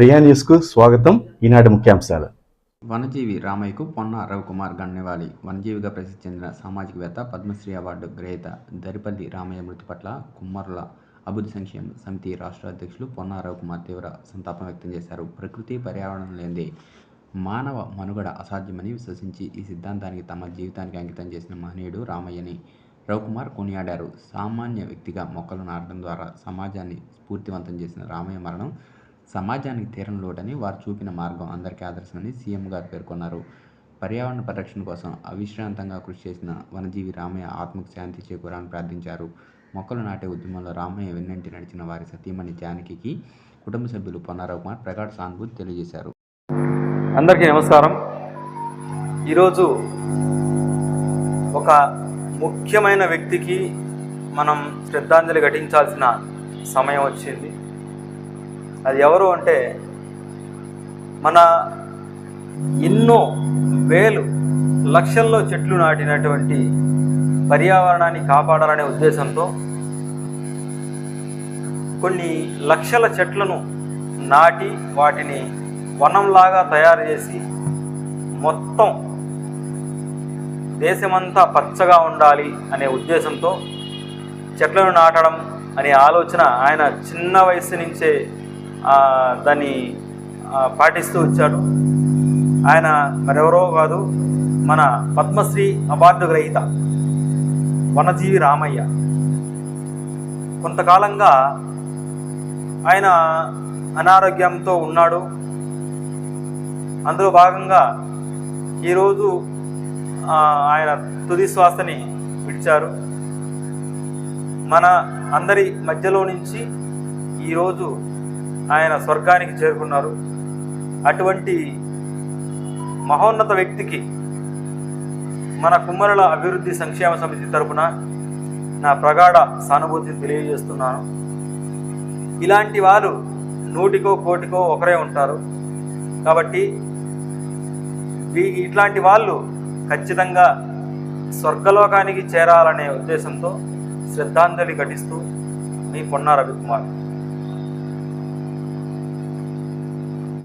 ప్రియా న్యూస్కు స్వాగతం. ఈనాటి ముఖ్యాంశాలు. వనజీవి రామయ్యకు పొన్న రవికుమార్ గన్నెవాలి. వనజీవిగా ప్రసిద్ధి చెందిన సామాజికవేత్త పద్మశ్రీ అవార్డు గ్రహీత దరిపల్లి రామయ్య మృతి పట్ల కుమ్మరుల అభివృద్ధి సంక్షేమ సమితి రాష్ట్ర అధ్యక్షులు పొన్న రవికుమార్ తీవ్ర సంతాపం వ్యక్తం చేశారు. ప్రకృతి పర్యావరణం లేనిదే మానవ మనుగడ అసాధ్యమని విశ్వసించి ఈ సిద్ధాంతానికి తమ జీవితానికి అంకితం చేసిన మహనీయుడు రామయ్యని రవికుమార్ కొనియాడారు. సామాన్య వ్యక్తిగా మొక్కలు నాటడం ద్వారా సమాజాన్ని స్ఫూర్తివంతం చేసిన రామయ్య మరణం సమాజానికి తీరం లోటని వారు చూపిన మార్గం అందరికీ ఆదర్శమని సీఎం గారు పేర్కొన్నారు. పర్యావరణ పరిరక్షణ కోసం అవిశ్రాంతంగా కృషి చేసిన వనజీవి రామయ్య ఆత్మకు శాంతి చేకూరాలని ప్రార్థించారు. మొక్కలు నాటే ఉద్యమంలో రామయ్య వెన్నంటి నడిచిన వారి సతీమణి జానకి కుటుంబ సభ్యులు పొన్నారావు కుమార్ ప్రగాఢ సానుభూతి తెలియజేశారు. అందరికీ నమస్కారం. ఈరోజు ఒక ముఖ్యమైన వ్యక్తికి మనం శ్రద్ధాంజలి ఘటించాల్సిన సమయం వచ్చింది. అది ఎవరు అంటే మన ఎన్నో వేలు లక్షల్లో చెట్లు నాటినటువంటి పర్యావరణాన్ని కాపాడాలనే ఉద్దేశంతో కొన్ని లక్షల చెట్లను నాటి వాటిని వనంలాగా తయారు చేసి మొత్తం దేశమంతా పచ్చగా ఉండాలి అనే ఉద్దేశంతో చెట్లను నాటడం అనే ఆలోచన ఆయన చిన్న వయసు నుంచే దాన్ని పాటిస్తూ వచ్చాడు. ఆయన మరెవరో కాదు మన పద్మశ్రీ అవార్డు గ్రహీత వనజీవి రామయ్య. కొంతకాలంగా ఆయన అనారోగ్యంతో ఉన్నాడు. అందులో భాగంగా ఈరోజు ఆయన తుది శ్వాసని విడిచారు. మన అందరి మధ్యలో నుంచి ఈరోజు ఆయన స్వర్గానికి చేరుకున్నారు. అటువంటి మహోన్నత వ్యక్తికి మన కుమ్మరుల అభివృద్ధి సంక్షేమ సమితి తరపున నా ప్రగాఢ సానుభూతిని తెలియజేస్తున్నాను. ఇలాంటి వారు నూటికో కోటికో ఒకరే ఉంటారు. కాబట్టి ఇట్లాంటి వాళ్ళు ఖచ్చితంగా స్వర్గలోకానికి చేరాలనే ఉద్దేశంతో శ్రద్ధాంజలి ఘటిస్తూ మీ పొన్న రవికుమార్